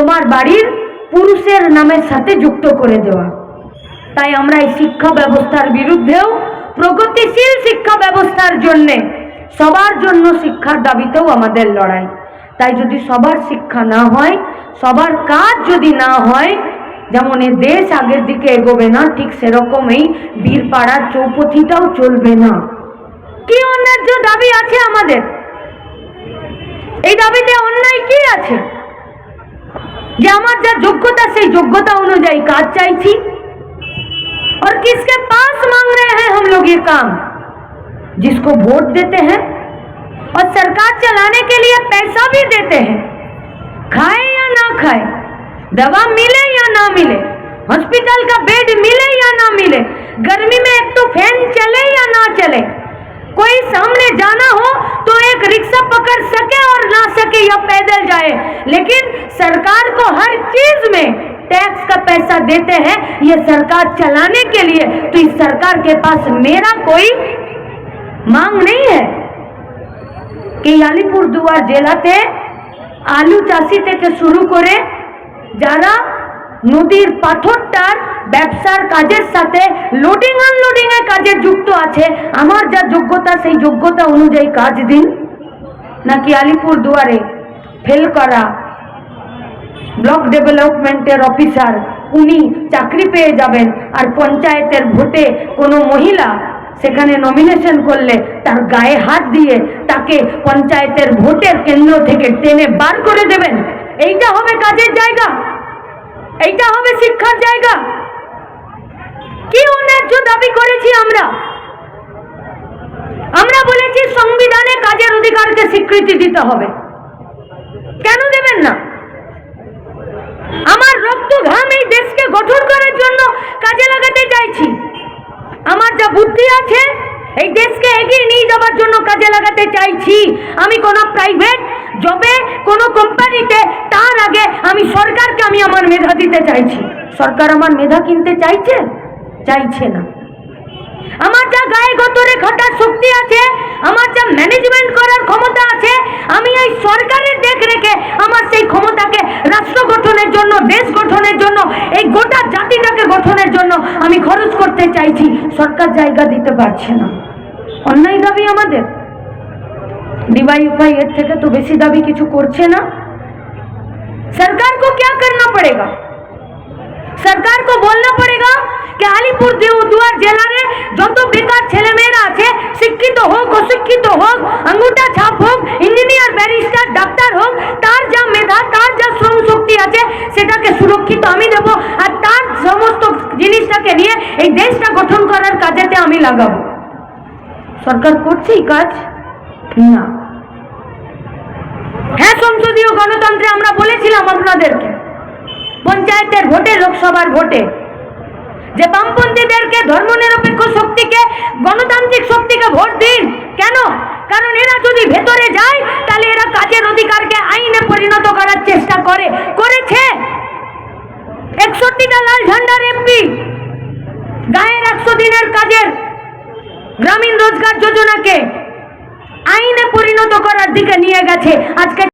তোমার বাড়ির পুরুষের নামের সাথে যুক্ত করে দেওয়া। তাই আমরা এই শিক্ষা ব্যবস্থার বিরুদ্ধেও প্রগতিশীল শিক্ষা ব্যবস্থার জন্যে সবার জন্য শিক্ষার দাবিতেও আমাদের লড়াই। তাই যদি সবার শিক্ষা না হয়, সবার কাজ যদি না হয়, যেমন এ দেশ আগের দিকে এগোবে না, ঠিক সেরকমই বীরপাড়ার চৌপথিটাও চলবে না। কি অন্যায্য দাবি আছে আমাদের? এই দাবিতে অন্যায় কি আছে? যে আমার যা যোগ্যতা, সেই যোগ্यता অনুযায়ী কাজ চাইছি। और किसके पास मांग रहे हैं हम लोग ये काम जिसको वोट देते हैं और सरकार चलाने के लिए पैसा भी देते हैं खाए या ना खाए दवा मिले या ना मिले ना सके या पैदल जाए लेकिन सरकार को हर चीज में टैक्स का पैसा देते हैं ये सरकार चलाने के लिए तो इस सरकार के पास मेरा कोई मांग नहीं है এই আলিপুরদুয়ার জেলাতে আলু চাষি থেকে শুরু করে যারা নদীর পাথরটার ব্যবসার কাজের সাথে লোডিং আনলোডিং এর কাজে যুক্ত আছে আমার যা যোগ্যতা সেই যোগ্যতা অনুযায়ী কাজ দিন নাকি আলিপুর দুয়ারে ফেল করা ব্লক ডেভেলপমেন্টের অফিসার, উনি চাকরি পেয়ে যাবেন আর পঞ্চায়েতের ভোটে কোনো মহিলা সেখানে নমিনেশন করলে তার গায়ে হাত দিয়ে তাকে পঞ্চায়েতের ভোটের কেন্দ্র থেকে টেনে বার করে দেবেন। এইটা হবে কাজের জায়গা। এইটা হবে শিক্ষার জায়গা। কি অন্যায্য দাবি করেছি আমরা আমরা? অধিকারকে স্বীকৃতি দিতে হবে। কেন দেবেন না? আমার রক্ত ঘাম এই দেশকে গঠন করার জন্য কাজে লাগাতে চাইছি। আমার যা বুদ্ধি আছে, এই দেশকে এগিয়ে নিয়ে যাওয়ার জন্য কাজে লাগাতে চাইছি। আমি কোনো প্রাইভেট জবে কোনো কোম্পানিতে তার আগে আমি সরকারকে আমি আমার মেধা দিতে চাইছি। সরকার আমার মেধা কিনতে চাইছে? চাইছে না। আমার যা গায়ে গতরে খাটার শক্তি আছে আমার যা ম্যানেজমেন্ট করার ক্ষমতা আছে আমি এই সরকারের দেখ রেখে আমার সেই ক্ষমতাকে রাষ্ট্র গঠনের জন্য দেশ গঠনের জন্য এই গোটা জাতিটাকে গঠনের জন্য আমি খরচ করতে চাইছি সরকার জায়গা দিতে পারছে না অন্যায় দাবি আমাদের ডিওয়াইএফআই এর থেকে তো বেশি দাবি কিছু করছে না सरकार को क्या करना पड़ेगा সরকার কো বলনা পড়েগা যে আলিপুর দুয়ার জেলারে যত বেকার ছেলেমেয়েরা আছে শিক্ষিত হোক অশিক্ষিত হোক আঙ্গুটা ছাপ হোক ইঞ্জিনিয়ার ব্যারিস্টার ডাক্তার হোক তার যা মেধা তার যা শ্রম শক্তি আছে সেটাকে সুরক্ষিত আমি দেব আর তার সমস্ত জিনিসটাকে নিয়ে এই দেশটা গঠন করার কাজেতে আমি লাগাবো সরকার করছে এই কাজ না হ্যাঁ সংসদীয় গণতন্ত্রে আমরা বলেছিলাম আপনাদেরকে পঞ্চায়েতের ভোটে, লোকসভার ভোটে। যে বামপন্থীদেরকে ধর্মনিরপেক্ষ শক্তিকে, গণতান্ত্রিক শক্তিকে ভোট দিন, কেন? কারণ এরা যদি ভেতরে যায়, তাহলে এরা কাজের অধিকারকে আইনে পরিণত করার চেষ্টা করে, করেছে। একষট্টিটা লাল ঝান্ডার এমপি গায়ের একশো দিনের কাজের গ্রামীণ রোজগার যোজনাকে আইনে পরিণত করার দিকে নিয়ে গেছে। আজকে